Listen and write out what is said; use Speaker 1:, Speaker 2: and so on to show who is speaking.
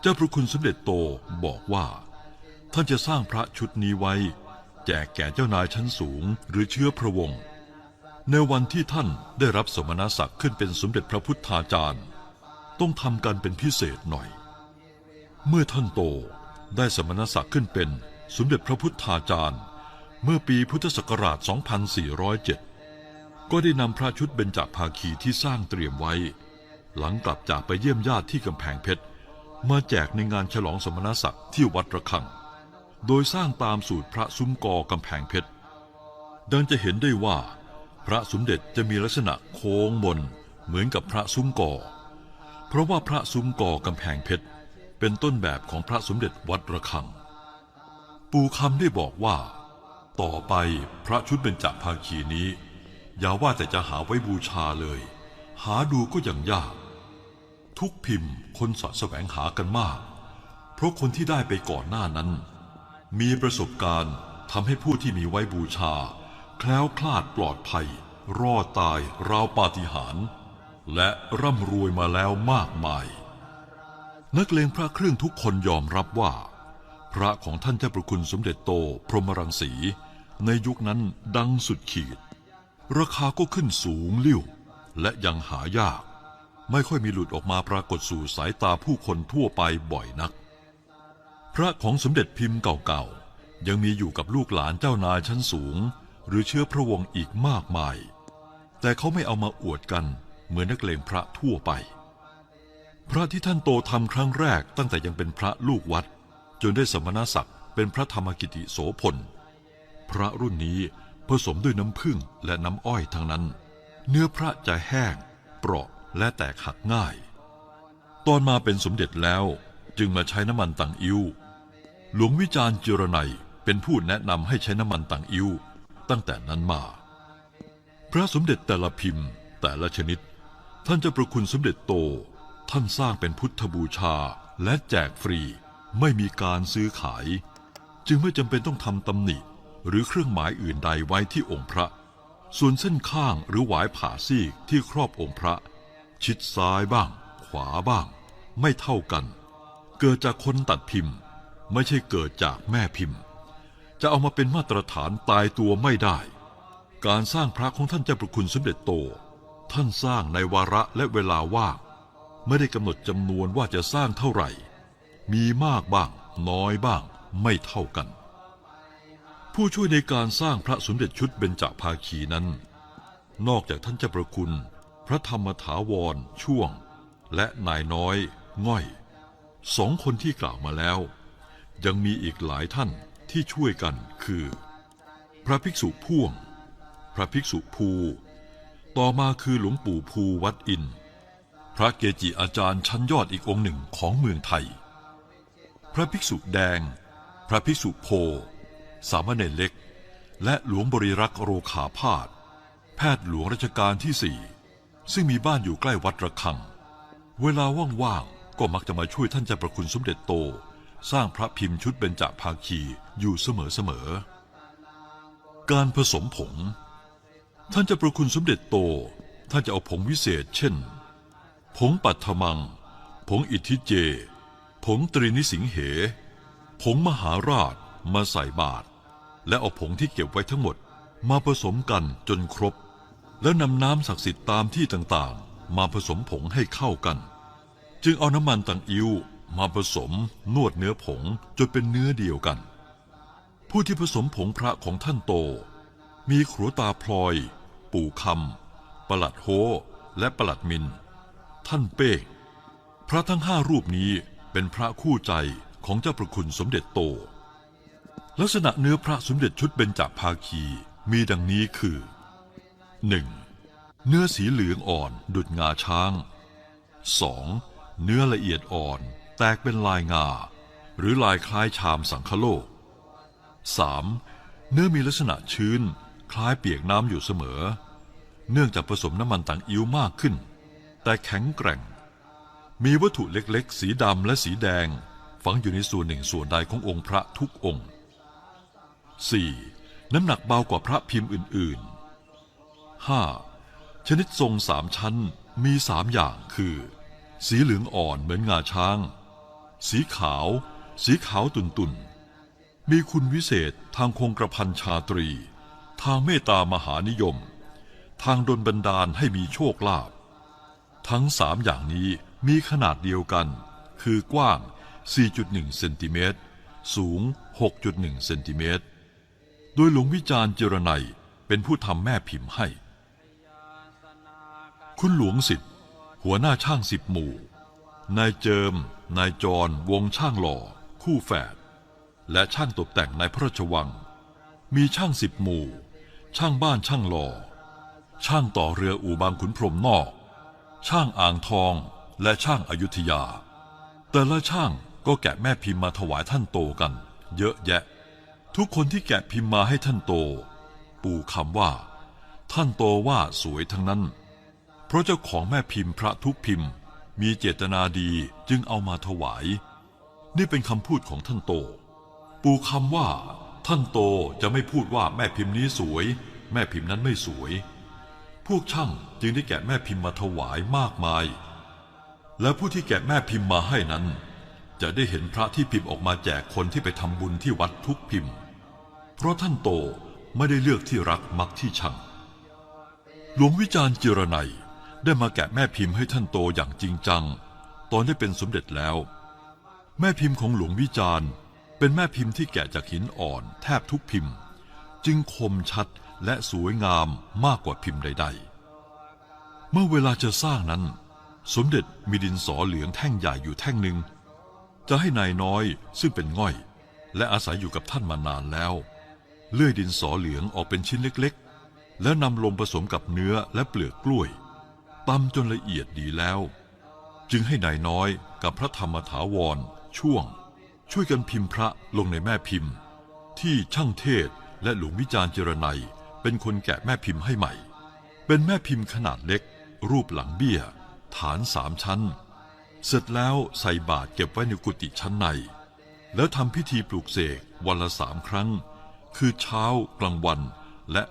Speaker 1: เจ้าพระคุณสมเด็จโตบอกว่า ท่านจะสร้างพระชุดนี้ไว้ แจกแก่เจ้านายชั้นสูงหรือเชื้อพระวงศ์ในวันที่ท่านได้รับสมณศักดิ์ขึ้นเป็นสมเด็จพระพุทธาจารย์ ต้องทำกันเป็นพิเศษหน่อย เมื่อท่านโตได้สมณศักดิ์ขึ้นเป็นสมเด็จพระพุทธาจารย์ เมื่อปีพุทธศักราช 2407 ก็ได้นำพระชุดเบญจภาคีที่สร้างเตรียมไว้ หลังกลับจากไปเยี่ยมญาติที่กำแพงเพชร มาแจกในงานฉลองสมณศักดิ์ที่วัดระฆัง โดยสร้างตามสูตรพระซุ้มกอกำแพงเพชร ดังจะเห็นได้ว่า พระสมเด็จจะมีลักษณะโค้งมนเหมือนกับพระซุ้มกอ เพราะว่าพระซุ้มกอกำแพงเพชร เป็นต้นแบบของพระสมเด็จวัดระฆัง ปู่คำได้บอกว่า ต่อไปพระชุดเบญจภาคีนี้ อย่าว่าแต่จะหาไว้บูชาเลย หาดูก็ยังยาก ทุกพิมพ์คนสะแสวงหากันมาก เพราะคนที่ได้ไปก่อนหน้านั้น มีประสบการณ์ทำให้ผู้ที่มีไว้บูชา แคล้วคลาดปลอดภัย รอดตายราวปาฏิหาริย์และร่ำรวยมาแล้วมากมาย นักเลงพระเครื่องทุกคนยอมรับว่า พระของท่านเจ้าประคุณสมเด็จโตพรหมรังสี ในยุคนั้นดังสุดขีด ราคาก็ขึ้นสูงลิ่วและยังหายาก ไม่ค่อยมีหลุดออกมาปรากฏสู่สายตาผู้คนทั่วไปบ่อยนัก พระของสมเด็จพิมพ์เก่าๆ ยังมีอยู่กับลูกหลานเจ้านายชั้นสูง หรือเชื้อพระวงศ์อีกมากมาย แต่เขาไม่เอามาอวดกันเหมือนนักเลงพระทั่วไป พระที่ท่านโตทำครั้งแรกตั้งแต่ยังเป็นพระลูกวัด จนได้สมณศักดิ์เป็นพระธรรมกิติโสพล พระรุ่นนี้ผสมด้วยน้ำผึ้งและน้ำอ้อยทั้งนั้น เนื้อพระจะแห้ง เปราะ และแตกหักง่าย ตอนมาเป็นสมเด็จแล้วจึงมาใช้น้ำมันต่างอิ้วหลวงวิจารณ์เจรไนยเป็นผู้แนะนำให้ใช้น้ำมันต่างอิ้วตั้งแต่นั้นมา พระสมเด็จแต่ละพิมพ์แต่ละชนิด ท่านจะประคุณสมเด็จโต ท่านสร้างเป็นพุทธบูชาและแจกฟรีไม่มีการซื้อขาย จึงไม่จำเป็นต้องทำตำหนิหรือเครื่องหมายอื่นใดไว้ที่องค์พระ ส่วนเส้นข้างหรือหวายผ่าซีกที่ครอบองค์พระ ชิดซ้ายบ้าง ขวาบ้าง ไม่เท่ากัน เกิดจากคนตัดพิมพ์ ไม่ใช่เกิดจากแม่พิมพ์ จะเอามาเป็นมาตรฐานตายตัวไม่ได้ การสร้างพระของท่านเจ้าประคุณสมเด็จโต ท่านสร้างในวาระและเวลาว่างไม่ได้กำหนดจำนวนว่าจะสร้างเท่าไหร่ มีมากบ้าง น้อยบ้าง ไม่เท่ากัน ผู้ช่วยในการสร้างพระสมเด็จชุดเบญจภาคีนั้น นอกจากท่านเจ้าประคุณ พระธรรมถาวรช่วง และนายน้อยง่อยสองคนที่กล่าวมาแล้ว ยังมีอีกหลายท่านที่ช่วยกันคือ พระภิกษุพ่วง พระภิกษุภู ต่อมาคือหลวงปู่ภูวัดอิน พระเกจิอาจารย์ชั้นยอดอีกองค์หนึ่งของเมืองไทย พระภิกษุแดง พระภิกษุโพ สามเณรเล็ก และหลวงบริรักษ์โรขาพาธแพทย์หลวงรัชกาลที่สี่ ซึ่งมีบ้านอยู่ใกล้วัดระฆัง เวลาว่างๆ ก็มักจะมาช่วยท่านเจ้าประคุณสมเด็จโต สร้างพระพิมพ์ชุดเบญจภาคีอยู่เสมอๆ การผสมผง ท่านเจะประคุณสมเด็จโต ท่านจะเอาผงวิเศษ เช่น ผงปัทมัง ผงอิทธิเจ ผงตรีนิสิงเห ผงมหาราชมาใส่บาตรและเอาผงที่เก็บไว้ทั้งหมดมาผสมกันจนครบ แล้วนำน้ำศักดิ์สิทธิ์ตามที่ต่างๆ มาผสมผงให้เข้ากัน จึงเอาน้ำมันต่างอิ้วมาผสมนวดเนื้อผงจนเป็นเนื้อเดียวกัน ผู้ที่ผสมผงพระของท่านโต มีครัวตาพลอย ปู่คำประหลัดโฮและประหลัดมิน ท่านเป้งพระทั้งห้ารูปนี้เป็นพระคู่ใจของเจ้าประคุณสมเด็จโต ลักษณะเนื้อพระสมเด็จชุดเบญจภาคีมีดังนี้คือ 1. เนื้อสีเหลืองอ่อนดุดงาช้าง 2. เนื้อละเอียดอ่อน แตกเป็นลายงา หรือลายคล้ายชามสังคโลก 3. เนื้อมีลักษณะชื้น คล้ายเปียกน้ำอยู่เสมอ เนื่องจากผสมน้ำมันต่างอิ้วมากขึ้น แต่แข็งแกร่ง มีวัตถุเล็กๆ สีดำและสีแดง ฝังอยู่ในส่วนหนึ่งส่วนใดขององค์พระทุกองค์ 4. น้ำหนักเบากว่าพระพิมพ์อื่น 5. ชนิดทรงสามชั้นมีสามอย่างคือ สีเหลืองอ่อนเหมือนงาช้าง สีขาว สีขาวตุนตุนมีคุณวิเศษทางคงกระพันชาตรี ทางเมตตามหานิยม ทางดลบันดาลให้มีโชคลาภทั้งสามอย่างนี้มีขนาดเดียวกัน คือกว้าง 4.1 เซนติเมตร สูง 6.1 เซนติเมตร โดยหลวงวิจารณ์เจรไนเป็นผู้ทำแม่พิมพ์ให้ คุณหลวงสิทธิ์หัวหน้าช่างสิบหมู่ นายเจิม นายจร วงช่างหล่อ คู่แฝด และช่างตกแต่งในพระราชวัง มีช่างสิบหมู่ ช่างบ้านช่างหล่อ ช่างต่อเรืออู่บางขุนพรมนอก ช่างอ่างทองและช่างอายุทยา แต่ละช่างก็แกะแม่พิมพ์มาถวายท่านโตกัน เยอะแยะ ทุกคนที่แกะพิมพ์มาให้ท่านโต ปู่คำว่า ท่านโตว่าสวยทั้งนั้น เพราะเจ้าของแม่พิมพ์พระทุกพิมพ์ มีเจตนาดีจึงเอามาถวาย นี่เป็นคำพูดของท่านโต ปูคำว่า ท่านโตจะไม่พูดว่าแม่พิมพ์นี้สวย แม่พิมพ์นั้นไม่สวย พวกช่างจึงได้แกะแม่พิมพ์มาถวายมากมาย และผู้ที่แกะแม่พิมพ์มาให้นั้น จะได้เห็นพระที่พิมพ์ออกมาแจกคนที่ไปทำบุญที่วัดทุกพิมพ์ เพราะท่านโตไม่ได้เลือกที่รักมักที่ชังหลวงวิจารณ์เจรไนย ได้มาแกะแม่พิมพ์ให้ท่านโตอย่างจริงจัง ตอนได้เป็นสมเด็จแล้ว แม่พิมพ์ของหลวงวิจารณ์เป็นแม่พิมพ์ที่แกะจากหินอ่อนแทบทุกพิมพ์ จึงคมชัดและสวยงามมากกว่าพิมพ์ใด ๆ เมื่อเวลาจะสร้างนั้น สมเด็จมีดินสอเหลืองแท่งใหญ่อยู่แท่งหนึ่ง จะให้นายน้อยซึ่งเป็นง่อย และอาศัยอยู่กับท่านมานานแล้ว เลื่อยดินสอเหลืองออกเป็นชิ้นเล็กๆ แล้วนำลงผสมกับเนื้อและเปลือกกล้วย ตำจนละเอียดดีแล้ว จึงให้นายน้อยกับพระธรรมถาวร ช่วง ช่วยกันพิมพ์พระลงในแม่พิมพ์ ที่ช่างเทศและหลวงวิจารณ์เจรไนเป็นคนแกะแม่พิมพ์ให้ใหม่ เป็นแม่พิมพ์ขนาดเล็ก รูปหลังเบี้ย ฐานสามชั้น เสร็จแล้วใส่บาตรเก็บไว้ในกุฏิชั้นใน แล้วทำพิธีปลูกเสกวันละสามครั้ง คือเช้ากลางวันและ